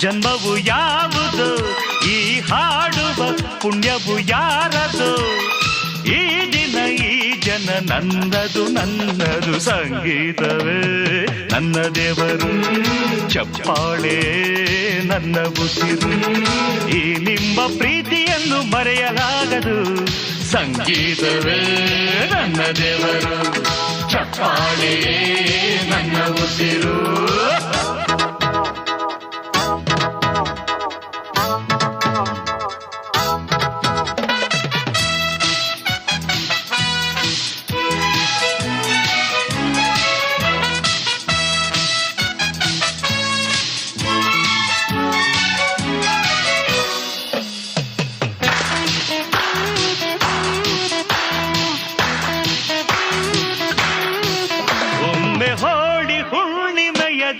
ಜನ್ಮವು ಯಾವುದು? ಈ ಹಾಡುವ ಪುಣ್ಯವು ಯಾರದು? ಈ ದಿನ ಈ ಜನ ನಂದದು ನನ್ನದು ಸಂಗೀತವೇ. ನನ್ನ ದೇವರು ಚಪ್ಪಾಳೆ, ನನ್ನ ಉಸಿರು. ಈ ನಿಮ್ಮ ಪ್ರೀತಿಯನ್ನು ಮರೆಯಲಾಗದು. ಸಂಗೀತವೇ ನನ್ನ ದೇವರು.